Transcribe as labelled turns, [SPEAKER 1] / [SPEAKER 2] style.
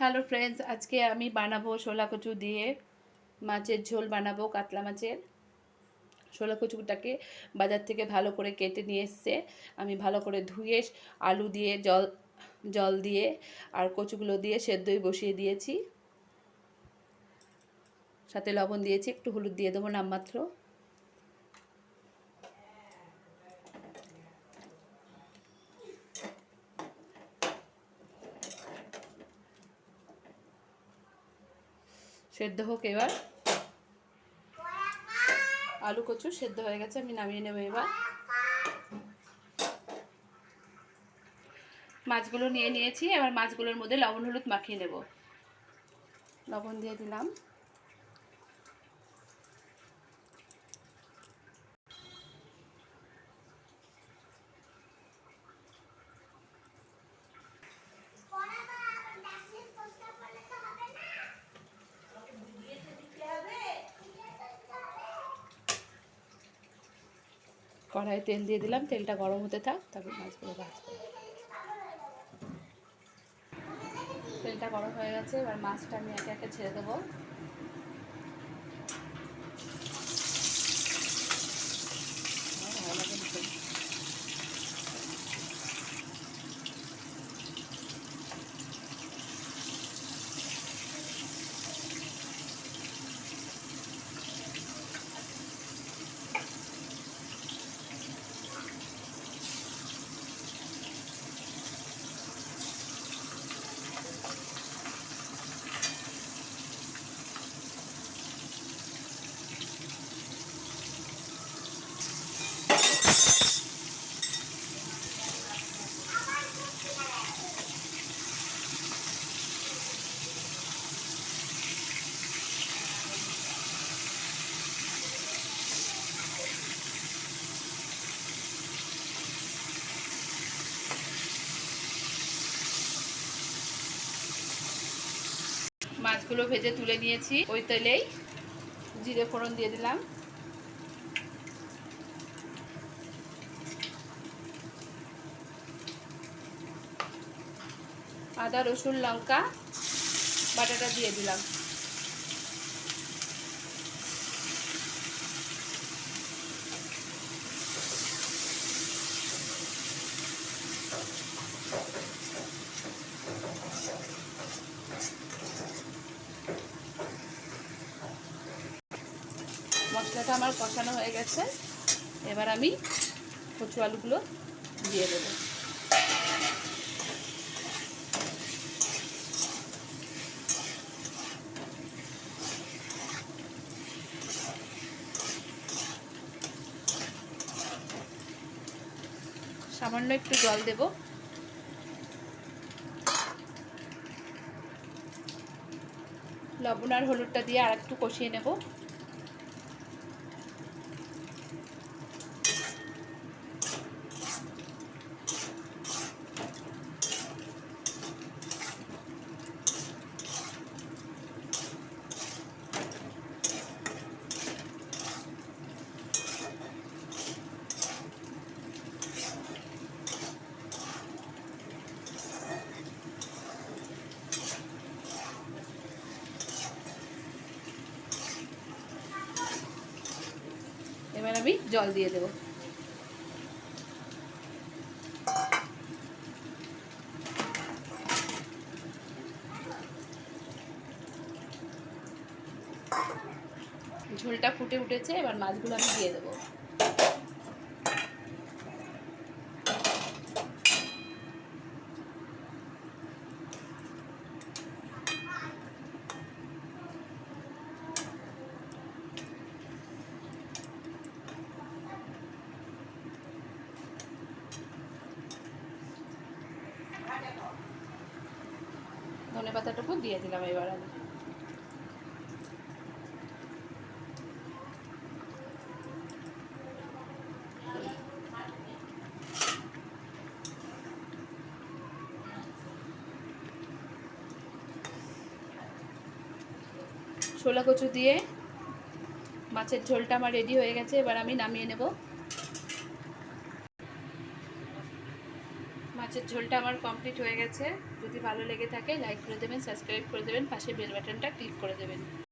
[SPEAKER 1] Hello friends আজকে আমি বানাবো শোলা কচু দিয়ে মাছের ঝোল বানাবো, কাতলা মাছের। শোলা কচুটাকে বাজার থেকে ভালো করে কেটে নিয়ে এসছে। আমি ভালো করে ধুয়ে আলু দিয়ে, জল জল দিয়ে আর কচুগুলো দিয়ে সেদ্ধই বসিয়ে দিয়েছি। সাথে লবণ দিয়েছি, একটু হলুদ দিয়ে দেবো নামমাত্র। সেদ্ধ হোক এবার। আলু, কচু সেদ্ধ হয়ে গেছে, আমি নামিয়ে নেব এবার। মাছগুলো নিয়ে নিয়েছি, এবার মাছগুলোর মধ্যে লবণ, হলুদ মাখিয়ে নেব। লবণ দিয়ে দিলাম। কড়াইয়ে তেল দিয়ে দিলাম, তেলটা গরম হতে থাক, তারপর মাছগুলো ভাজবো। তেলটা গরম হয়ে গেছে, এবার মাছটা আমি একে একে ছেড়ে দেবো ভালো লাগে ভীষণ। মাছগুলো ভেজে তুলে নিয়েছি। ওই তেলেই জিরে ফোড়ন দিয়ে দিলাম। আদা, রসুন, লঙ্কা, বাটাটা দিয়ে দিলাম। মশলাটা আমার কষানো হয়ে গেছে। এবার আমি কচু আলুগুলো দিয়ে দেবো। সামান্য একটু জল দেব। লবণ আর হলুদটা দিয়ে আর একটু কষিয়ে নেব। আমি জল দিয়ে দেব। ঝোলটা ফুটে উঠেছে এবার মাছগুলো আমি দিয়ে দেবো। ধনে পাতাটুকু দিয়ে দিলাম এবার আমি। ছোলা কচু দিয়ে মাছের ঝোলটা আমার রেডি হয়ে গেছে, এবার আমি নামিয়ে নেব। মাছের ঝোলটা আমার কমপ্লিট হয়ে গেছে। যদি ভালো লেগে থাকে লাইক করে দেবেন সাবস্ক্রাইব করে দেবেন, পাশে বেল বাটনটা ক্লিক করে দেবেন।